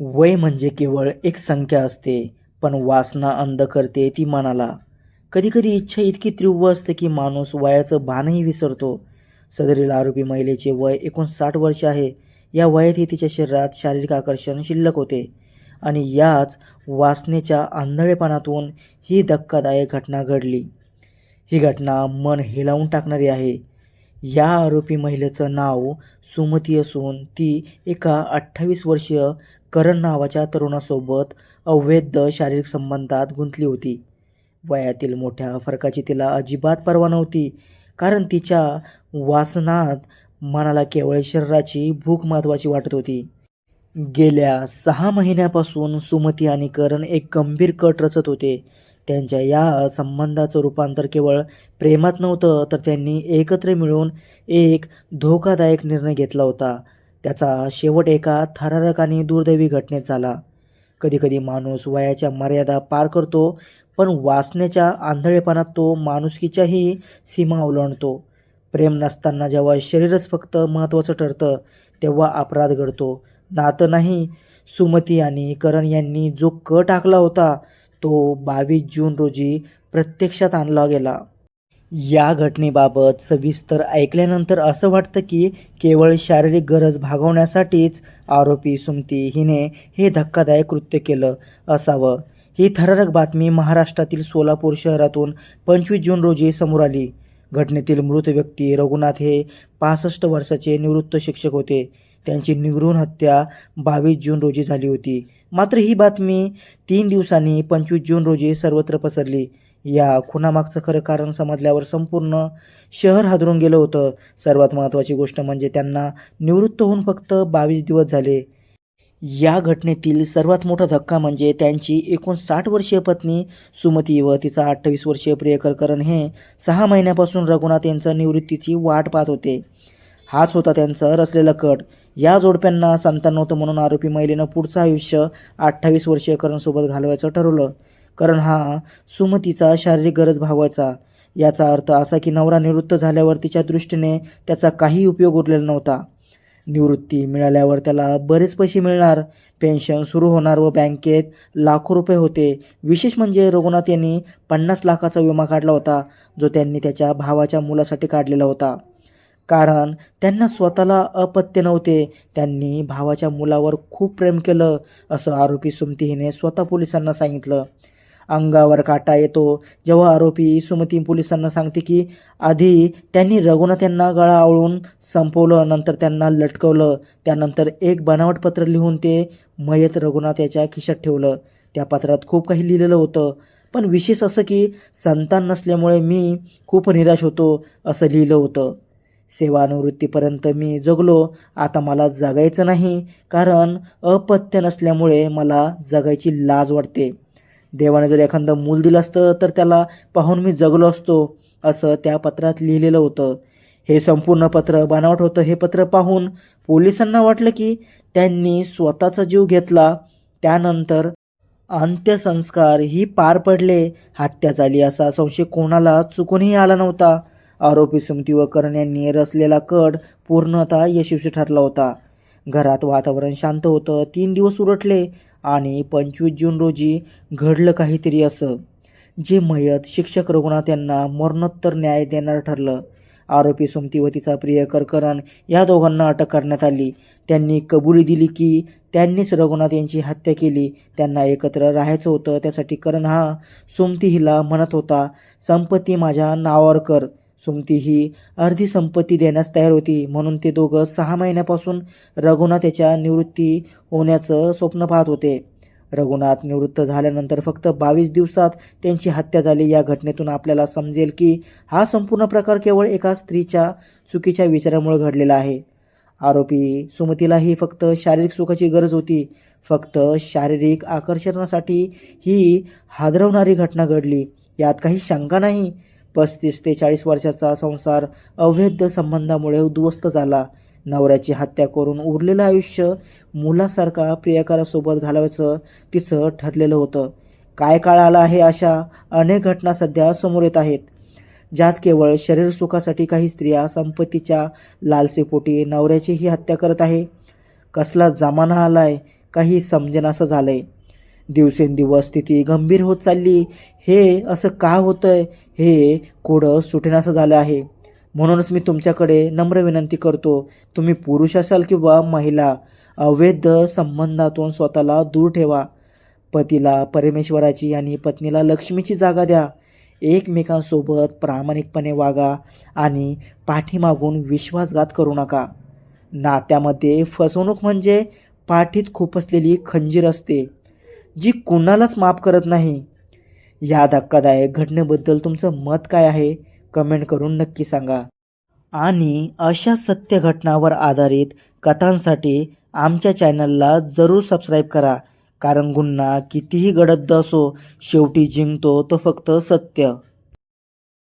वय म्हणजे केवळ एक संख्या असते पण वासना अंध करते ती मनाला. कधीकधी इच्छा इतकी तीव्र असते की माणूस वयाचं भानही विसरतो. सदरील आरोपी महिलेचे वय एकोणसाठ वर्ष आहे. या वयातही तिच्या शरीरात शारीरिक आकर्षण शिल्लक होते. आणि याच वासनेच्या आंधळेपणातून ही धक्कादायक घटना घडली. ही घटना मन हेलावून टाकणारी आहे. या आरोपी महिलेचं नाव सुमती असून ती एका अठ्ठावीस वर्षीय करण नावाच्या तरुणासोबत अवैध शारीरिक संबंधात गुंतली होती. वयातील मोठ्या फरकाची तिला अजिबात पर्वा नव्हती कारण तिच्या वासनात मनाला केवळ शरीराची भूक महत्त्वाची वाटत होती. गेल्या सहा महिन्यापासून सुमती आणि करण एक गंभीर कट रचत होते. त्यांच्या या संबंधाचं रूपांतर केवळ प्रेमात नव्हतं तर त्यांनी एकत्र मिळून एक धोकादायक निर्णय घेतला होता. त्याचा शेवट एका थरारक आणि दुर्दैवी घटनेत झाला. कधीकधी माणूस वयाच्या मर्यादा पार करतो पण वासनेच्या आंधळेपणात तो माणुसकीच्याही सीमा ओलांडतो. प्रेम नसताना जेव्हा शरीरच फक्त महत्त्वाचं ठरतं तेव्हा अपराध घडतो. नातं नाही सुमती आणि करण यांनी जो क टाकला होता तो बावीस जून रोजी प्रत्यक्षात आणला गेला. या घटनेबाबत सविस्तर ऐकल्यानंतर असं वाटतं की केवळ शारीरिक गरज भागवण्यासाठीच आरोपी सुमती हिने हे धक्कादायक कृत्य केलं असावं. ही थरारक बातमी महाराष्ट्रातील सोलापूर शहरातून पंचवीस जून रोजी समोर आली. घटनेतील मृत व्यक्ती रघुनाथ हे पासष्ट वर्षाचे निवृत्त शिक्षक होते. त्यांची निर्घृण हत्या बावीस जून रोजी झाली होती. मात्र ही बातमी तीन दिवसांनी पंचवीस जून रोजी सर्वत्र पसरली. या खुनामागचं खरं कारण समजल्यावर संपूर्ण शहर हादरून गेलं होतं. सर्वात महत्त्वाची गोष्ट म्हणजे त्यांना निवृत्त होऊन फक्त बावीस दिवस झाले. या घटनेतील सर्वात मोठा धक्का म्हणजे त्यांची एकोणसाठ वर्षीय पत्नी सुमती व तिचा अठ्ठावीस वर्षीय प्रियकर करण हे सहा महिन्यापासून रघुनाथ यांचं निवृत्तीची वाट पाहत होते. हाच होता त्यांचा रचलेला कट. या जोडप्यांना संतान नव्हतं म्हणून आरोपी महिलेनं पुढचं आयुष्य अठ्ठावीस वर्षीय करणसोबत घालवायचं ठरवलं. कारण हा सुमतीचा शारीरिक गरज भागवायचा. याचा अर्थ असा की नवरा निवृत्त झाल्यावर तिच्या दृष्टीने त्याचा काही उपयोग उरलेला नव्हता. निवृत्ती मिळाल्यावर त्याला बरेच पैसे मिळणार. पेन्शन सुरू होणार व बँकेत लाखो रुपये होते. विशेष म्हणजे रघुनाथ यांनी पन्नास लाखाचा विमा काढला होता जो त्यांनी त्याच्या भावाच्या मुलासाठी काढलेला होता. कारण त्यांना स्वतःला अपत्य नव्हते. त्यांनी भावाच्या मुलावर खूप प्रेम केलं असं आरोपी सुमती हिने स्वतः पोलिसांना सांगितलं. अंगावर काटा येतो. जेव्हा आरोपी सुमती पोलिसांना सांगते की आधी त्यांनी रघुनाथ यांना गळा आवळून संपवलं नंतर त्यांना लटकवलं. त्यानंतर एक बनावट पत्र लिहून ते मयत रघुनाथ याच्या खिशात ठेवलं. त्या पत्रात खूप काही लिहिलेलं होतं. पण विशेष असं की संतान नसल्यामुळे मी खूप निराश होतो असं लिहिलं होतं. सेवानिवृत्तीपर्यंत मी जगलो. आता मला जगायचं नाही कारण अपत्य नसल्यामुळे मला जगायची लाज वाटते. देवाने जर एखादं मूल दिलं असतं तर त्याला पाहून मी जगलो असतो असं त्या पत्रात लिहिलेलं होतं. हे संपूर्ण पत्र बनावट होतं. हे पत्र पाहून पोलिसांना वाटलं की त्यांनी स्वतःचा जीव घेतला. त्यानंतर अंत्यसंस्कार ही पार पडले. हत्या झाली असा संशय कोणाला चुकूनही आला नव्हता. आरोपी सुमती व करण यांनी रचलेला कड पूर्णतः यशस्वी ठरला होता. घरात वातावरण शांत होतं तीन दिवस उलटले आणि पंचवीस जून रोजी घडलं काहीतरी असं. जे मयत शिक्षक रघुनाथ यांना मरणोत्तर न्याय देणार ठरलं. आरोपी सुमती व तिचा प्रियकर करण या दोघांना अटक करण्यात आली. त्यांनी कबुली दिली की त्यांनीच रघुनाथ यांची हत्या केली. त्यांना एकत्र राहायचं होतं त्यासाठी करण हा सुमती हिला म्हणत होता संपत्ती माझ्या नावावर कर. सुमती ही अर्धी संपत्ती देण्यास तयार होती. म्हणून ते दोघं सहा महिन्यापासून रघुनाथ याच्या निवृत्ती होण्याचं स्वप्न पाहत होते. रघुनाथ निवृत्त झाल्यानंतर फक्त बावीस दिवसात त्यांची हत्या झाली. या घटनेतून आपल्याला समजेल की हा संपूर्ण प्रकार केवळ एका स्त्रीच्या चुकीच्या विचारामुळे घडलेला आहे. आरोपी सुमतीलाही फक्त शारीरिक सुखाची गरज होती. फक्त शारीरिक आकर्षणासाठी ही हादरवणारी घटना घडली. यात काही शंका नाही. पस्तीस ते चाळीस वर्षाचा संसार अवैध संबंधामुळे उद्ध्वस्त झाला. नवऱ्याची हत्या करून उरलेलं आयुष्य मुलासारखा प्रियकारासोबत घालवायचं तिचं ठरलेलं होतं. काय काळ आला आहे अशा अनेक घटना सध्या समोर येत आहेत. ज्यात केवळ शरीर सुखासाठी काही स्त्रिया संपत्तीच्या लालसेपोटी नवऱ्याचीही हत्या करत आहे. कसला जमाना आलाय काही समजेनासं आहे दिवसेंदिवस स्थिती गंभीर होत चालली. हे असं का होतंय? हे कोडं सुटेनासं झालं आहे. म्हणूनच मी तुमच्याकडे नम्र विनंती करतो तुम्ही पुरुष असाल किंवा महिला अवैध संबंधातून स्वतःला दूर ठेवा. पतीला परमेश्वराची आणि पत्नीला लक्ष्मीची जागा द्या. एकमेकांसोबत प्रामाणिकपणे वागा आणि पाठीमागून विश्वासघात करू नका. नात्यामध्ये फसवणूक म्हणजे पाठीत खुपसलेली खंजीर असते. जी कुणालाच माफ करत नाही. या धक्कादायक घटनेबद्दल तुमचं मत काय आहे कमेंट करून नक्की सांगा. आणि अशा सत्य घटनावर आधारित कथांसाठी आमच्या चॅनलला जरूर सबस्क्राईब करा कारण गुन्हा कितीही गडद असो शेवटी जिंकतो तो फक्त सत्य.